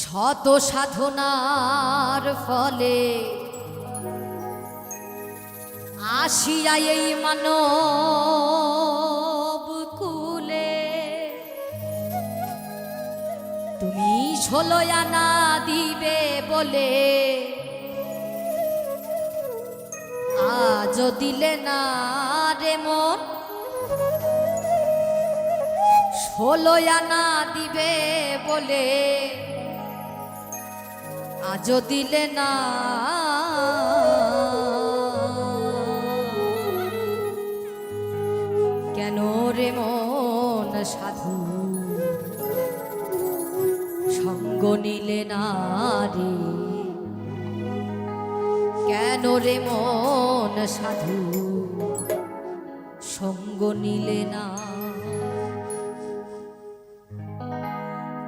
শত সাধনার ফলে আসিয়া এই মানব কুলে। তুমি ষোলয়ানা দিবে বলে আজ দিলে না রে মন। ষোলয়ানা দিবে বলে আজও দিলে না। কেন রে মন সাধু? সঙ্গ নিলে না রে। কেন রে মন সাধু? সঙ্গ নিলে না।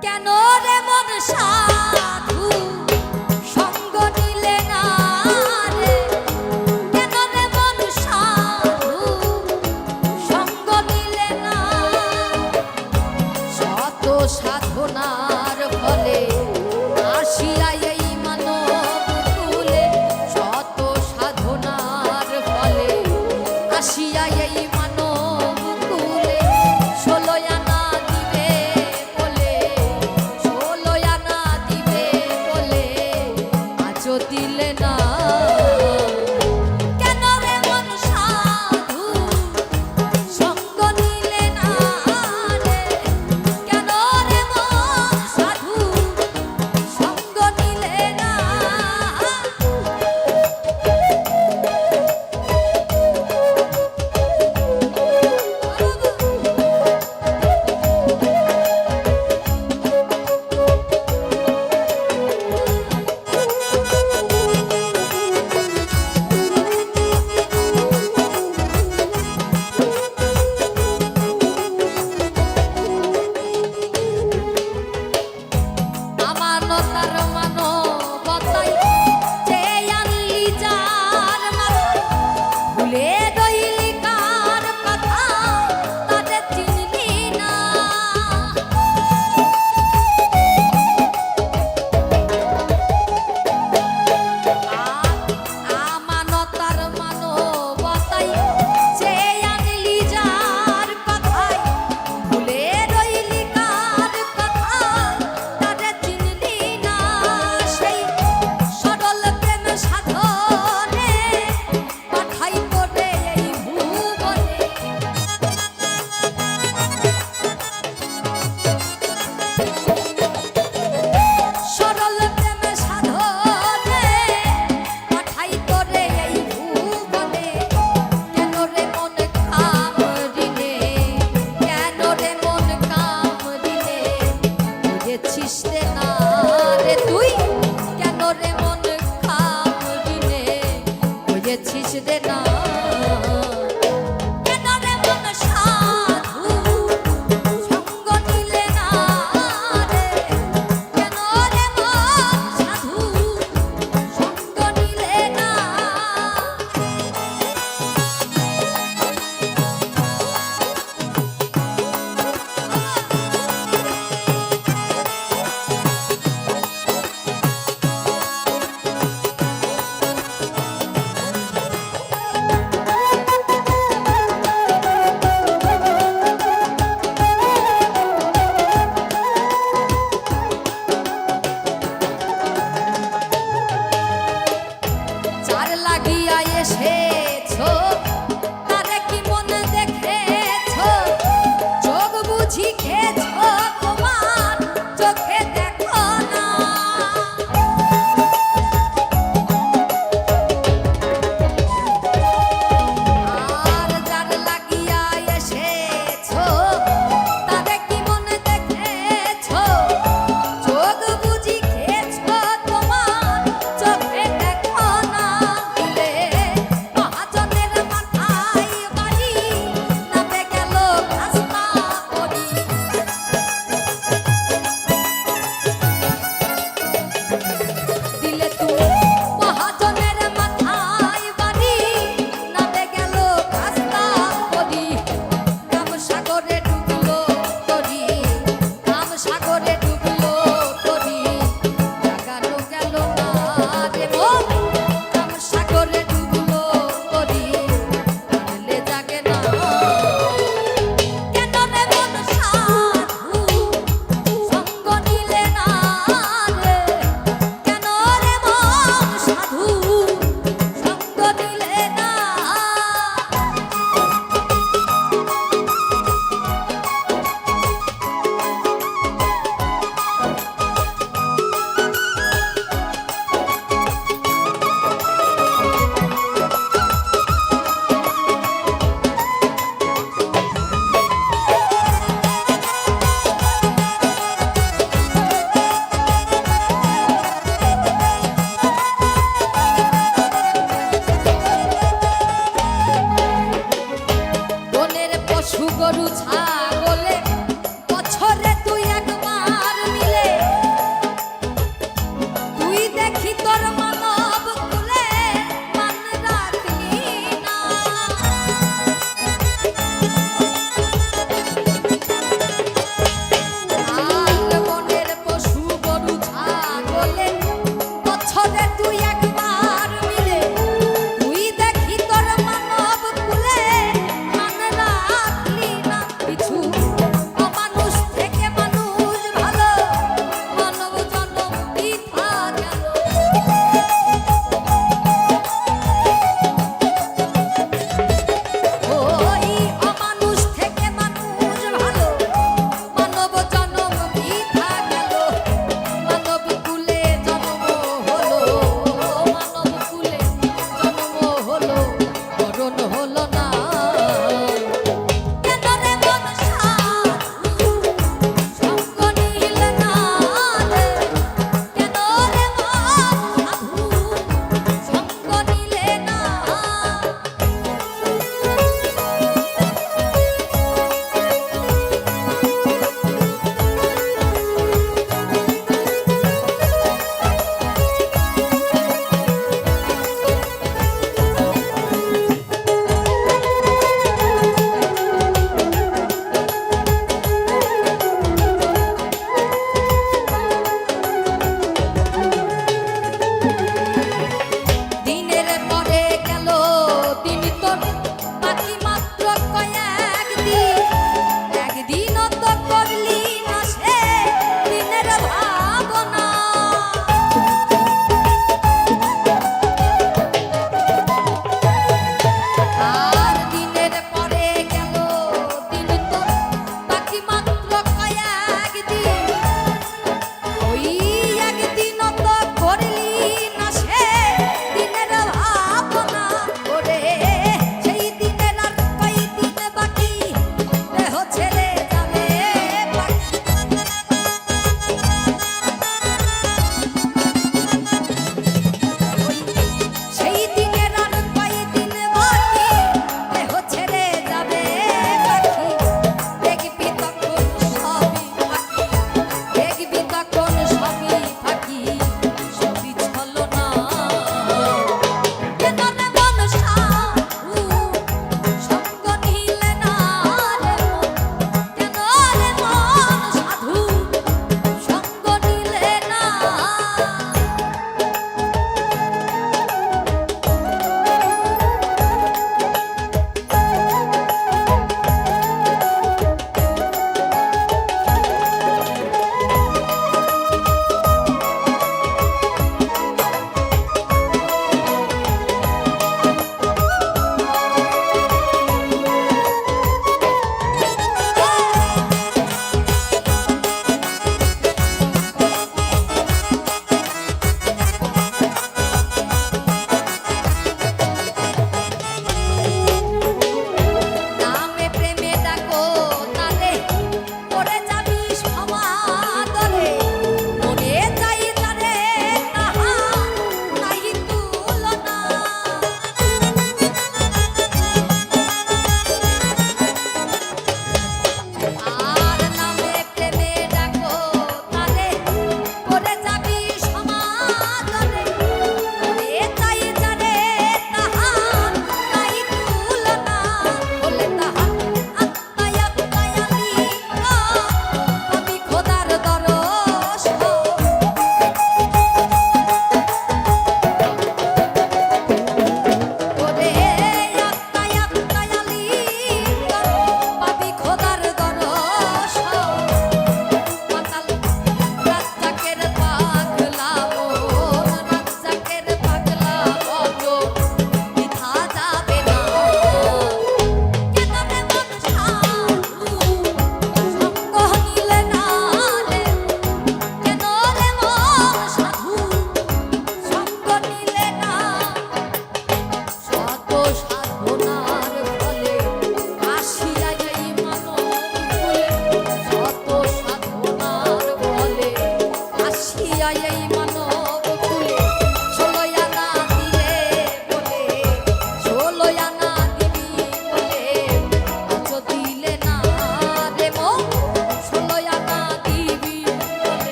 কেন রে মন সাধু?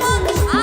Monkeys.